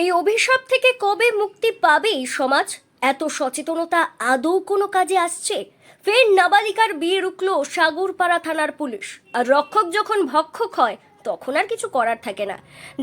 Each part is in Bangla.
এই অভিশাপ থেকে কবে মুক্তি পাবে এই সমাজ? এত সচেতনতা আদৌ কোনো কাজে আসছে? ফের নাবালিকার বিয়ে রুকলো সাগরপাড়া থানার পুলিশ। আর রক্ষক যখন ভক্ষক হয়, তখন আর কিছু করার থাকে না।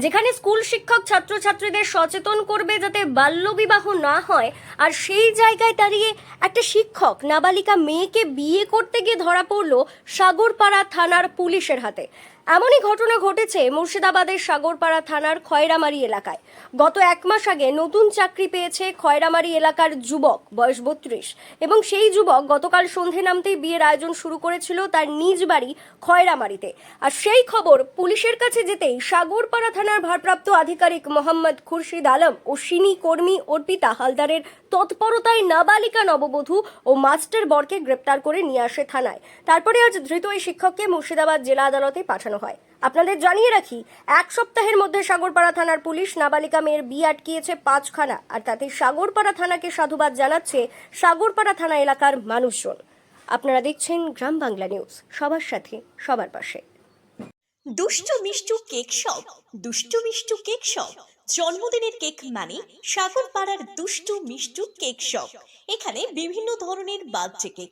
যেখানে স্কুল শিক্ষক ছাত্রছাত্রীদের সচেতন করবে যাতে বাল্যবিবাহ না হয়, আর সেই জায়গায় দাঁড়িয়ে একটা শিক্ষক, নাবালিকা মেয়েকে বিয়ে করতে গিয়ে ধরা পড়ল সাগরপাড়া থানার পুলিশের হাতে। এমনই ঘটনা ঘটেছে মুর্শিদাবাদের সাগরপাড়া থানার খয়রামারি এলাকায়। গত এক মাস আগে নতুন চাকরি পেয়েছে খয়রামারি এলাকার যুবক, বয়স বত্রিশ। এবং সেই যুবক গতকাল সন্ধে নামতেই বিয়ের আয়োজন শুরু করেছিল তার নিজ বাড়ি খয়রামারিতে। আর সেই খবর পুলিশের কাছে যেতেই সাগরপাড়া থানার ভারপ্রাপ্ত আধিকারিক মোহাম্মদ খুরশিদ আলম ও সিনি কর্মী অর্পিতা হালদারের তৎপরতায় নাবালিকা নববধূ ও মাস্টার বরকে গ্রেপ্তার করে নিয়ে আসে থানায়। তারপরে আজ ধৃত এই শিক্ষককে মুর্শিদাবাদ জেলা আদালতে পাঠানো হয়। আপনাদের জানিয়ে রাখি, এক সপ্তাহের মধ্যে সাগরপাড়া থানার পুলিশ নাবালিকা মেয়ের বিয়ে আটকিয়েছে পাঁচখানা, আর তাতে সাগরপাড়া থানাকে সাধুবাদ জানাচ্ছে সাগরপাড়া থানা এলাকার মানুষজন। আপনারা দেখছেন গ্রাম বাংলা নিউজ, সবার সাথে, সবার পাশে। দুষ্টু Mishtu cake shop, Dushtu Mishtu cake shop. জন্মদিনের কেক মানে সাগর পাড়ার দুষ্টু মিষ্টু কেক শপ। এখানে বিভিন্ন ধরনের বার্থডে কেক।